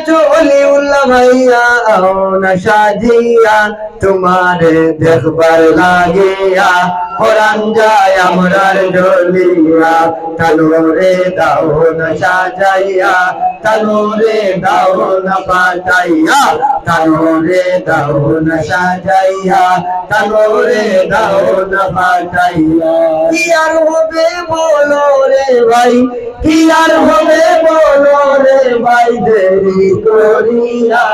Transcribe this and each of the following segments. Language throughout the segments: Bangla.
চলি উল্লা ভাইয়া না সাজিয়া তোমারে দেখবার লাগিয়া, কোরআন যায় আমরার ডলিয়া তানোরে দাও না সাজাইয়া তানোরে দাও না পাঠাইয়া তানোরে দাও না সাজাইয়া তানোরে দাও না পাঠাইয়া কি আর হবে বলো রে ভাই? কি আর হবে বলো রে ভাই করিয়া?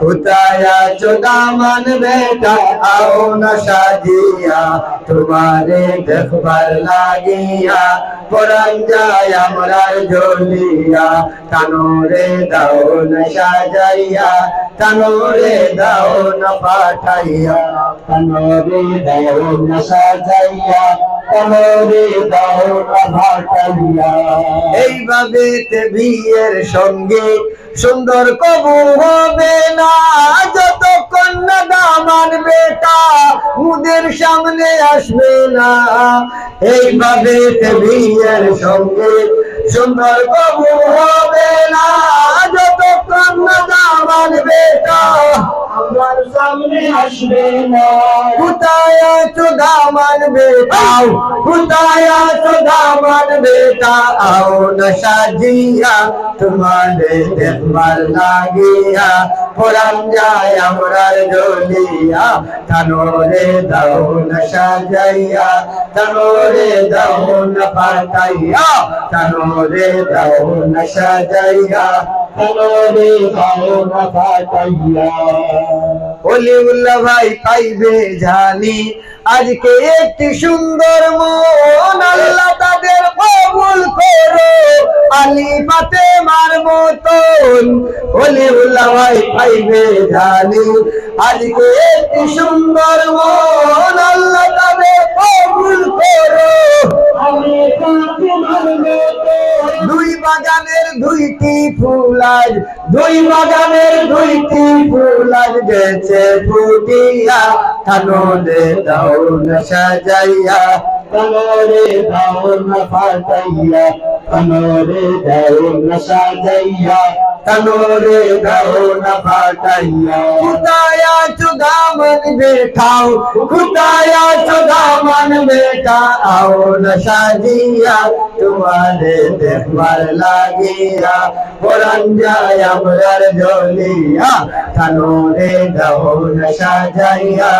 কোথায় আছো দামান বেটা? আও না সাজিয়া। তোমারে দেখবার লাগিয়া কোরআন যায় আমরার জ্বলিয়া। তানোরে দাও না সাজাইয়া, তানোরে দাও না পাঠাইয়া। তানোরে দাও না সাজাইয়া, তানোরে দাও না পাঠাইয়া। এইভাবে বিয়ের সঙ্গে সুন্দর কবু হবে না। যতক্ষণ না দামান বেটা, মুদের সামনে আসবে না। এইভাবে বিয়ের সঙ্গে সুন্দর কবু হবে না। যতক্ষণ না দামান বেটা, আমার সামনে কোথায় আছো দামান বেটাও কোথায় আছো দামান বেটা, আও না সাজিয়া তোমারে দেখবার লাগিয়া। কোরআন যায় আমরার জ্বলিয়া তানোরে দাও না সাজাইয়া তানোরে দাও না পাঠাইয়া, তানোরে দাও না সাজাইয়া তানোরে দাও না পাঠাইয়া। অলিউল্লাহ ভাই পাইবে জানি। আজকে একটি সুন্দর মন আল্লাহ তাদের কবুল করো। আলী পাতে মার মতন অলিউল্লাহ ভাই পাইবে জানি। আজকে একটি সুন্দর মন আল্লাহ তাদের কবুল করো। আলী দুই বাগানের দুইটি ফুল আজ, দুই বাগানের দুইটি ফুল আজ গেছে ফুটিয়া, কাননে দাউন সাজাইয়া কানরে দাউন ফাটাইয়া কানরে দাউন সাজাইয়া। কানরে দাও না ফাটাইয়া। খুদায়া চুদামন বেঠাও, খুদায়া চুদামন বেটা আও না সাজিয়া তোমারে দেখবার লাগিয়া। কোরআন যায় আমরার জ্বলিয়া কানরে দাও, না সাজাইয়া।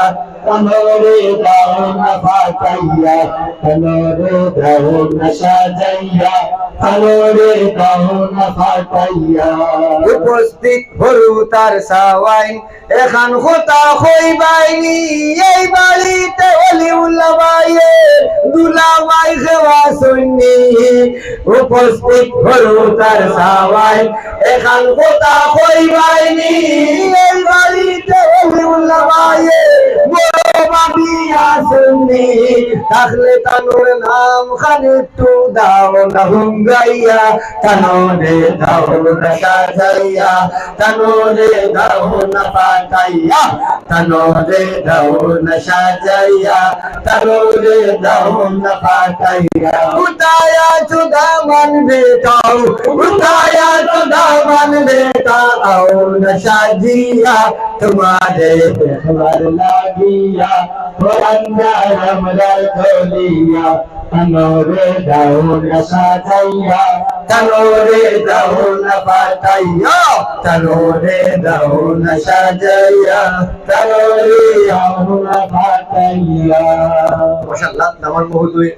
কানরে দাও, না ফাটাইয়া কানরে দাও, না সাজাইয়া। উপস্থিত হরু তার সাওয়াই, এখন খোতা হই বাইনি এই বাড়িতে অলি উল্লাবাইয়ে দুলাবাই খেওয়া সৈনি উপস্থিত হরু তার সাওয়াই, এখন খোতা হই বাইনি এই বাড়িতে অলি উল্লাবাইয়ে বাবি আসেননি থাকলে তানোর নাম খানে একটু দাও না হুঙ্গাইয়া। তানোরে দাও না সাজাইয়া, তানোরে দাও না পাঠাইয়া। তানোরে দাও না সাজাইয়া, তানোরে দাও না পাঠাইয়া। উতায়া চুদা মান বেটাও উতায়া চুদা মান বেটা আও না সাজিয়া। তোমারে দেখবার লাগিয়া কোরআনা আমরা ধলিয়া তানোরে দাও না সাজাইয়া তানোরে দাও না পাঠাইয়া তানোরে দাও না সাজাইয়া তানোরে দাও না পাঠাইয়া মাশাআল্লাহ আমার মহোদয়